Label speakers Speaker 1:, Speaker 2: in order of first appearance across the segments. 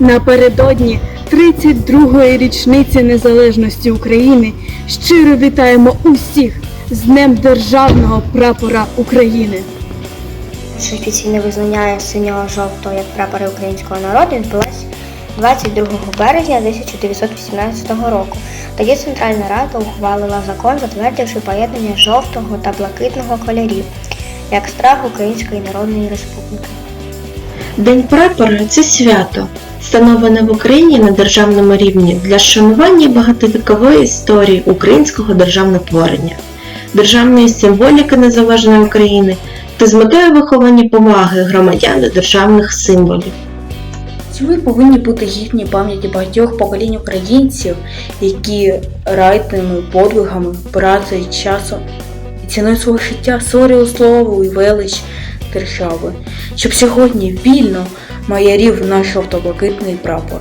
Speaker 1: Напередодні 32-ї річниці незалежності України щиро вітаємо усіх з Днем Державного прапора України.
Speaker 2: Перше офіційне визнання синього-жовтого як прапора українського народу відбулось 22 березня 1918 року. Тоді Центральна Рада ухвалила закон, затвердивши поєднання жовтого та блакитного кольорів як страх Української Народної Республіки.
Speaker 3: День прапора це свято, встановлене в Україні на державному рівні для шанування багатовікової історії українського державнотворення, державної символіки незалежної України та з метою виховання поваги громадян до державних символів.
Speaker 4: Ми повинні бути гідні пам'яті багатьох поколінь українців, які райтними подвигами, працею, часом і ціною свого життя створювали славу і велич держави, щоб сьогодні вільно маярів наш жовто-блакитний прапор.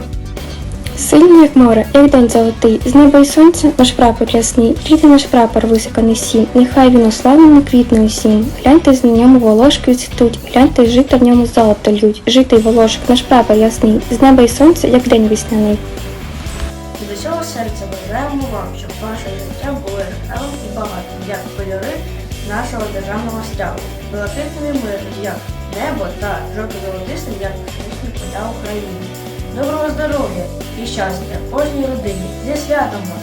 Speaker 5: Сильний, як море, як день золотий, з неба й сонця наш прапор ясний, рідний наш прапор високаний сім, нехай він уславлено квітне усім. Гляньте з ньому волошки цвітуть, гляньте жито в ньому золото лють, житий волошок, наш прапор ясний, з неба й сонця, як день весняний.
Speaker 6: З усього серця бажаємо вам, щоб ваше життя було яскравим і багатим, як кольори нашого державного стягу, блакитним мир, як небо та жовто-золотистим, як пшеничні поля України. Доброго здоров'я і щастя кожній родині. Зі святом!